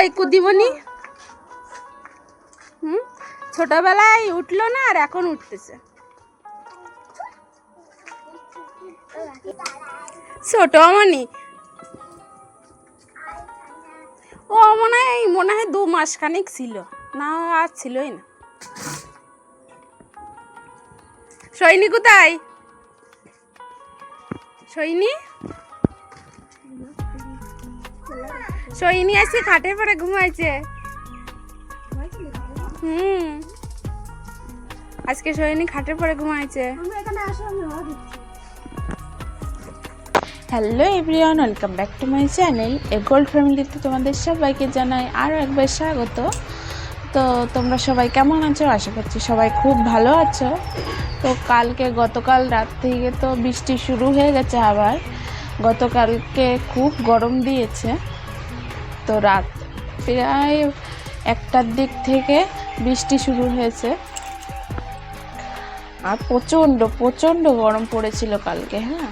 কই কুদিমনি হুম? ছোটবেলায় উঠল না আর এখন উঠতেছে। ছোট মনি ও মনে হয় মনে হয় দু মাস খানিক ছিল। না, আর ছিলই না। সৈনি কোথায়? সৈনি? সৈনি আসছে খাটে পরে ঘুমাইছে। হুম। আজকে সৈনি খাটে পরে ঘুমাইছে। Hello everyone welcome back to my channel. A gold ফ্যামিলিতে তোমাদের সবাইকে জানাই আরও একবার স্বাগত। তো তোমরা সবাই কেমন আছো? আশা করছি সবাই খুব ভালো আছো। তো কালকে গতকাল রাত থেকে তো বৃষ্টি শুরু হয়ে গেছে আবার। গতকালকে খুব গরম দিয়েছে। তো রাত। প্রায় একটার দিক থেকে বৃষ্টি শুরু হয়েছে। আর প্রচণ্ড প্রচণ্ড গরম পড়েছিল কালকে হ্যাঁ?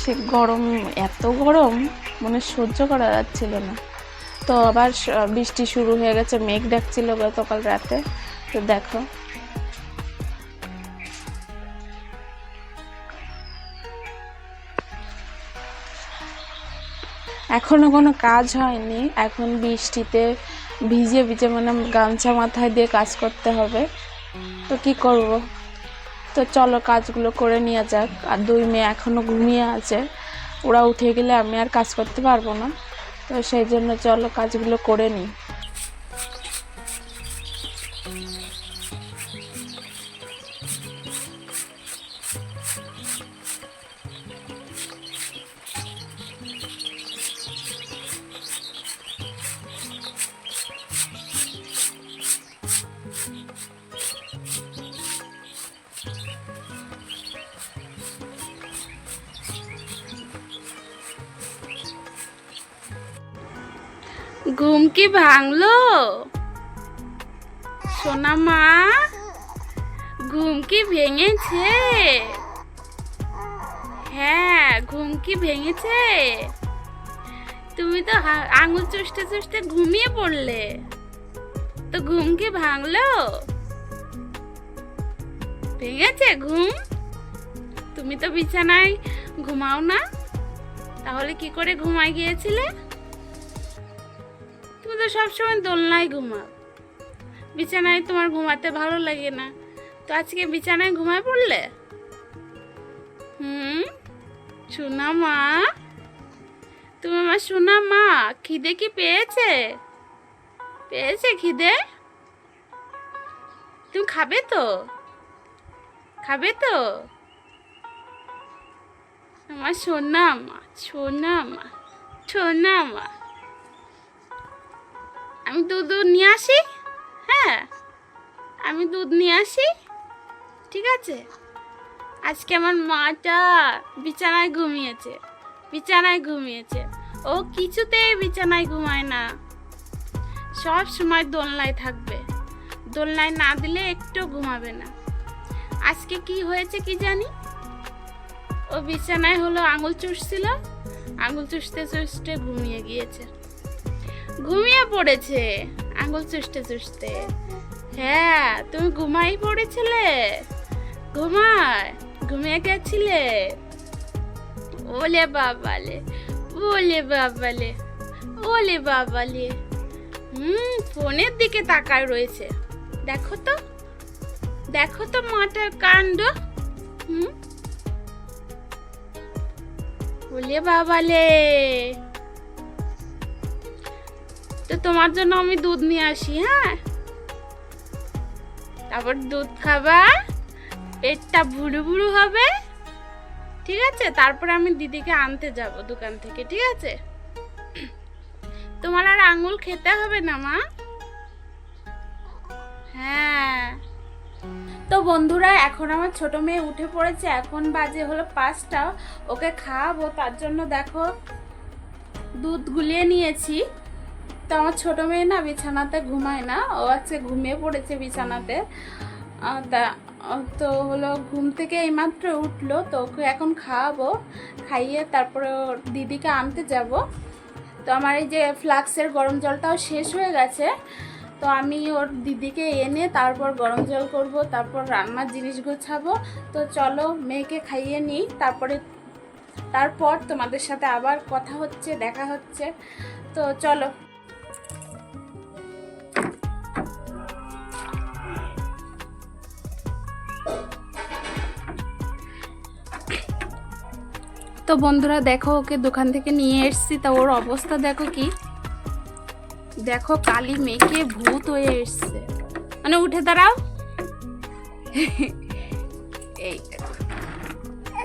সে গরম, এত গরম মানে সহ্য করা যাচ্ছিল না। তো আবার বৃষ্টি শুরু হয়ে গেছে, মেঘ ডাকছিল গতকাল রাতে। তো দেখো এখনও কোনো কাজ হয়নি। এখন বৃষ্টিতে ভিজে ভিজে মানে গামছা মাথায় দিয়ে কাজ করতে হবে। তো কি করব? তো চলো কাজগুলো করে নেওয়া যাক। আর দুই মেয়ে এখনও ঘুমিয়ে আছে। ওরা উঠে গেলে আমি আর কাজ করতে পারব না। তো সেই জন্য চলো কাজগুলো করে নিই। ঘুম কি ভাঙলো? সোনা মা, ঘুম কি ভেঙেছে? হ্যাঁ ঘুম কি ভেঙেছে? তুমি তো আঙুল চুষতে চুষতে ঘুমিয়ে পড়লে। তো ঘুম কি ভাঙলো? ভেঙেছে ঘুম? তুমি তো বিছানায় ঘুমাও না। তাহলে কি করে ঘুমায় গিয়েছিলে? তো সবসময় দোলনায় ঘুমাও। বিছানায় তোমার ঘুমাতে ভালো লাগে না। তো আজকে বিছানায় ঘুমায় পড়লে? হুম, সোনা মা। তুমি আমার সোনা মা, খিদে কি পেয়েছে? পেয়েছে খিদে? তুমি খাবে তো? খাবে তো? আমার সোনা মা সোনা মা সোনা মা। আমি দুধ নিয়ে আসি? হ্যাঁ আমি দুধ নিয়ে আসি। ঠিক আছে? আজকে আমার মাটা বিছানায় ঘুমিয়েছে বিছানায় ঘুমিয়েছে। ও কিছুতেই বিছানায় ঘুমায় না। সব সময় দোলনায় থাকবে। দোলনায় না দিলে একটু ঘুমাবে না। আজকে কি হয়েছে কি জানি? ও বিছানায় হলো আঙুল চুষছিল, আঙুল চুষতে চুষতে ঘুমিয়ে গিয়েছে। ঘুমিয়ে পড়েছে। আঙুল চুষতে চুষতে। হ্যাঁ তুমি ঘুমাই পড়েছিলে? ঘুমায়, ঘুমিয়ে গেছিলে? ওলে বাবালে ওলে বাবালে ওলে বাবালে। হুম, ফোনের দিকে তাকায় রয়েছে। দেখো তো দেখো তো মাটার কাণ্ড। হুম? ওলে বাবালে। তো তোমার জন্য আমি দুধ নিয়ে আসি হ্যাঁ? তারপর দুধ খাবা পেটটা ভুরু ভুরু হবে, ঠিক আছে? তারপর আমি দিদিকে আনতে যাব দোকান থেকে, ঠিক আছে? তোমার আর আঙুল খেতে হবে না, মা? হ্যাঁ। তো বন্ধুরা, এখন আমার ছোট মেয়ে উঠে পড়েছে, এখন বাজে হলো পাঁচটা, ওকে খাওয়াবো, তার জন্য দেখো দুধ গুলিয়ে নিয়েছি। তো আমার ছোট মেয়ে না বিছানাতে ঘুমায় না। ও আজকে ঘুমিয়ে পড়েছে বিছানাতে। তা তো হলো ঘুম থেকে এইমাত্র উঠল, তো ওকে এখন খাওয়াবো, খাইয়ে তারপরে দিদিকে আনতে যাব। তো আমার এই যে ফ্লাক্সের গরম জলটাও শেষ হয়ে গেছে। তো আমি ওর দিদিকে এনে তারপর গরম জল করব, তারপর রান্নার জিনিস গোছাবো। তো চলো মেয়েকে খাইয়ে নিই, তারপরে, তারপর তোমাদের সাথে আবার কথা হচ্ছে, দেখা হচ্ছে। তো চলো। তো বন্ধুরা দেখো ওকে দোকান থেকে নিয়ে এসছি, তা ওর অবস্থা দেখো কি? দেখো কালি মেঘে ভূত হয়ে এসছে। মানে উঠে দাঁড়াও। এই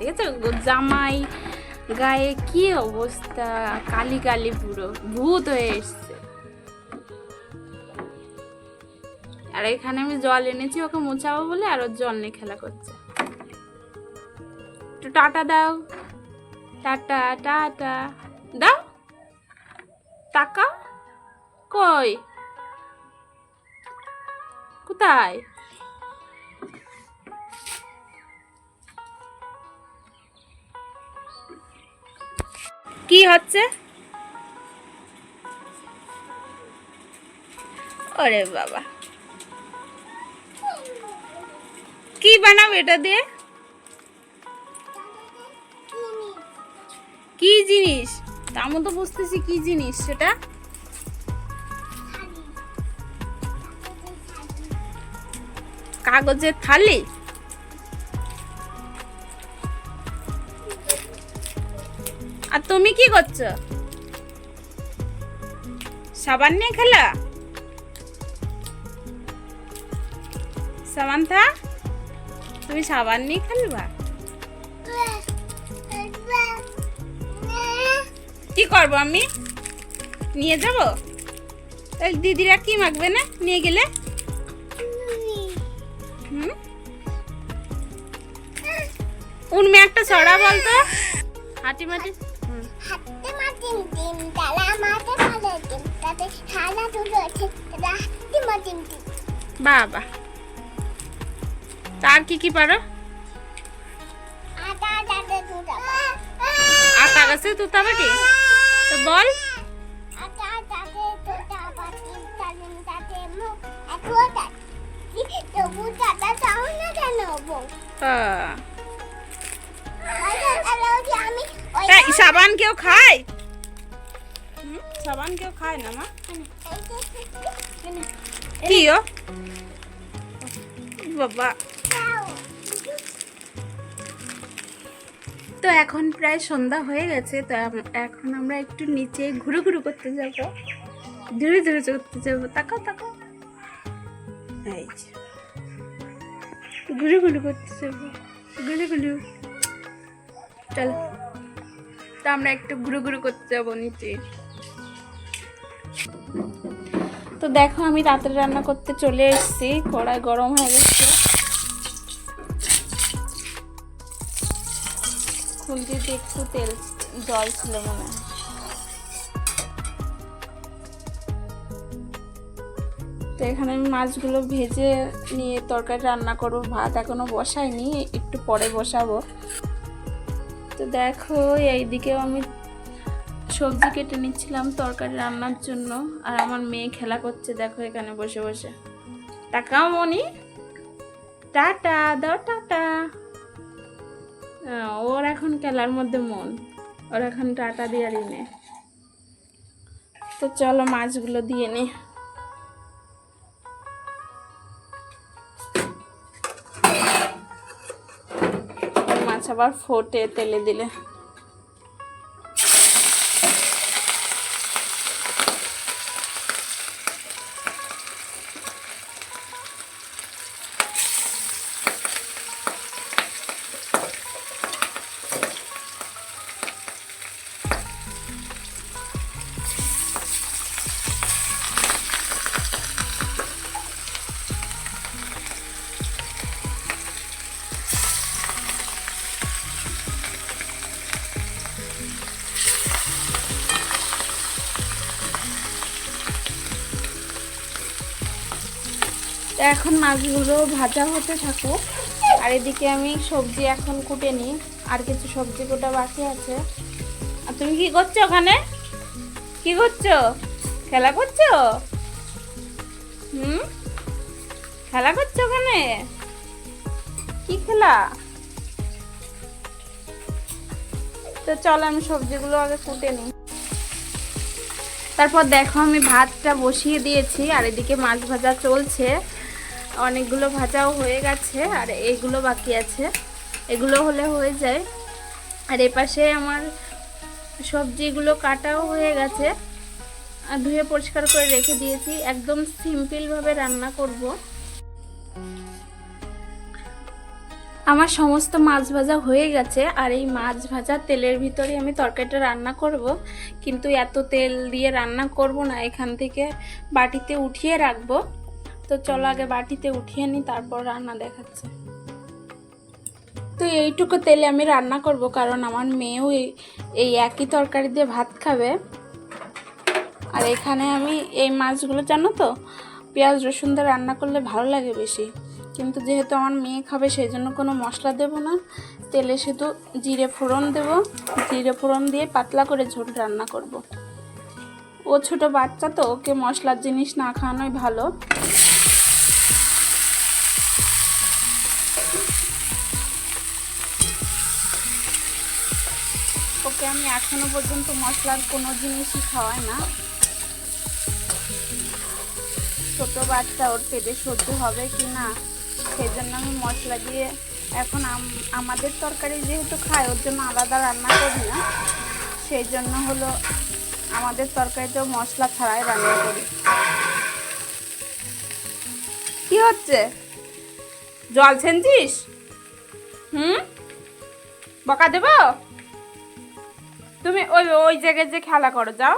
এই তো জামাই, গায়ে কি অবস্থা? কালি কালি পুরো ভূত হয়ে এসছে। আর এখানে আমি জল এনেছি, ওকে মোছাবো বলে, আর ওর জল নিয়ে খেলা করছে। একটু টাটা দাও। Tata tata. দাও। টাকা? কই? কোথায়? কি হচ্ছে? ওরে বাবা। কি বানাবো এটা দিয়ে? কি জিনিস? তার মতো বুঝতেছি কি জিনিস সেটা? কাগজের থালি? আর তুমি কি করছ? সাবান নিয়ে খেলা? সামান্থা তুমি সাবান নিয়ে খেলবা? করব আমি? নিয়ে যাব? তাহলে দিদিরা কি মাখবে না? নিয়ে গেলে? হুম? উনমে একটা ছড়া বলতো হাঁটি মাটি। বাবা। তার কি কি পারো? আটা গাছে তুতা পাটি তো বল। হ্যাঁ। সাবান কেউ খায়? হুম, সাবান কেউ খায় না মা? কি বাবা। এখন প্রায় সন্ধ্যা হয়ে গেছে, তো এখন আমরা একটু নিচে ঘুরু ঘুরু করতে যাব। ধীরে ধীরে করতে যাব। তাকাও তাকাও। এই। ঘুরু ঘুরু করতে যাব। ঘুরু ঘুরু। চলো। তো আমরা একটু ঘুরু ঘুরু করতে যাব নিচে। তো দেখো আমি রাতের রান্না করতে চলে এসেছি। কড়াই গরম হয়ে গেছে। খুন্তিতে একটু তেল, জল ছিল মনে হয়। তো এখানে আমি মাছগুলো ভেজে নিয়ে তরকারি রান্না করব। ভাত এখনও বসাইনি, একটু পরে বসাবো। তো দেখো, এইদিকেও আমি সবজি কেটে নিচ্ছিলাম তরকারি রান্নার জন্য। আর আমার মেয়ে খেলা করছে, দেখো এখানে বসে বসে। টাকাও মনি। টাটা, দাও টাটা। ওর এখন কেলার মধ্যে মন। ওর এখন টাটা দিয়ে নে তো চলো মাছগুলো দিয়ে নে। মাছ আবার ফোটে তেলে দিলে। তো এখন মাছগুলো ভাজা হতে থাকুক। আর এদিকে আমি সবজি এখন কুটে নিই। আর কিছু সবজি কোটা বাকি আছে। আর তুমি কি করছ ওখানে? কি করছ? খেলা করছ? হুম? খেলা করছ ওখানে? কি খেলা? তো চলো আমি সবজিগুলো আগে কুটে নিই। তারপর দেখো আমি ভাতটা বসিয়ে দিয়েছি। আর এদিকে মাছ ভাজা চলছে। অনেকগুলো ভাজাও হয়ে গেছে, আর এইগুলো বাকি আছে। এগুলো হলে হয়ে যায়। আর এপাশে আমার সবজিগুলো কাটাও হয়ে গেছে। আর ধুয়ে পরিষ্কার করে রেখে দিয়েছি। একদম সিম্পলভাবে রান্না করব। আমার সমস্ত মাছ ভাজা হয়ে গেছে। আর এই মাছ ভাজা তেলের ভিতরে আমি তরকারিটা রান্না করব। কিন্তু এত তেল দিয়ে রান্না করব না। এখান থেকে বাটিতে উঠিয়ে রাখব। তো চলো আগে বাটিতে উঠিয়ে নিই তারপর রান্না দেখাচ্ছে। তো এইটুকু তেলে আমি রান্না করব, কারণ আমার মেয়েও এই- একই তরকারি দিয়ে ভাত খাবে। আর এখানে আমি এই মাছগুলো, জানো তো, পেঁয়াজ রসুন দিয়ে রান্না করলে ভালো লাগে বেশি। কিন্তু যেহেতু আমার মেয়ে খাবে সেই জন্য কোনো মশলা দেব না। তেলে শুধু জিরে ফোড়ন দেব। জিরে ফোড়ন দিয়ে পাতলা করে ঝোল রান্না করব। ও ছোট বাচ্চা তো, ওকে মশলার জিনিস না খাওয়ানোই ভালো। ওকে আমি এখনও পর্যন্ত মশলার কোনো জিনিসই খাওয়াই না। ছোট বাচ্চা, ওর পেটে সহ্য হবে কি না সেই জন্য আমি মশলা দিয়ে এখন আম- আমাদের তরকারি যেহেতু খায়, ওর জন্য আলাদা রান্না করি না। সেই জন্য হলো আমাদের তরকারিতেও মশলা ছাড়াই রান্না করি। কি হচ্ছে? জল ছেনছিস? হুম? বকা দেবো? তুমি ওই ওই জায়গায় যে খেলা করো, যাও।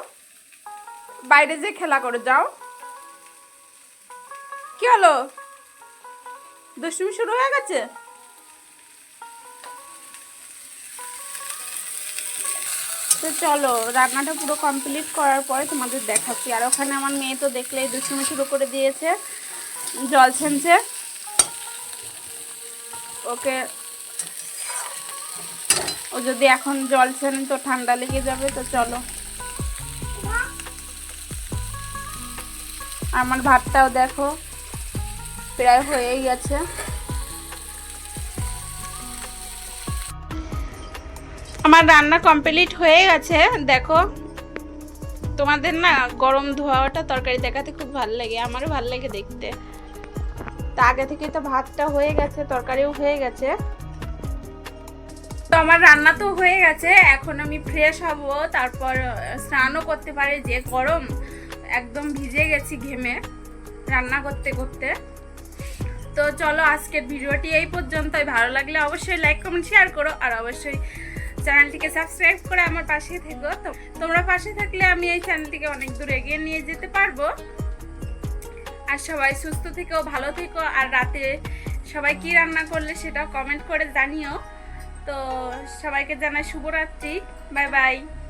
বাইরে যে খেলা করো, যাও। কি হলো? দুষ্টুমি শুরু হয়ে গেছে? তো চলো, রান্নাটা পুরো কমপ্লিট করার পরে তোমাদের দেখাচ্ছি। আর ওখানে আমার মেয়ে তো দেখলেই দুষ্টুমি শুরু করে দিয়েছে। জল ছেনছে। ওকে। ও যদি এখন জল ছেনে তো ঠান্ডা লেগে যাবে, তো চলো। আমার ভাতটাও দেখো, প্রায় হয়েই গেছে। আমার রান্না কমপ্লিট হয়ে গেছে, দেখো। তোমাদের না গরম ধোয়াটা তরকারি দেখাতে খুব ভালো লাগে, আমারও ভালো লাগে দেখতে। তা আগে থেকে তো ভাতটা হয়ে গেছে, তরকারিও হয়ে গেছে। তো আমার রান্না তো হয়ে গেছে, এখন আমি ফ্রেশ হব, তারপর স্নানও করতে পারি, যে গরম, একদম ভিজে গেছি ঘেমে, রান্না করতে করতে। তো চলো আজকের ভিডিওটি এই পর্যন্তই, ভালো লাগলে অবশ্যই লাইক কমেন্ট শেয়ার করো, আর অবশ্যই চ্যানেলটিকে সাবস্ক্রাইব করে আমার পাশে থেকো। তোমরা পাশে থাকলে আমি এই চ্যানেলটিকে অনেক দূর এগিয়ে নিয়ে যেতে পারব। আর সবাই সুস্থ থেকো, ভালো থেকো। আর রাতে সবাই কি রান্না করলে সেটা কমেন্ট করে জানিও। তো সবাইকে জানাই শুভরাত্রি। Bye bye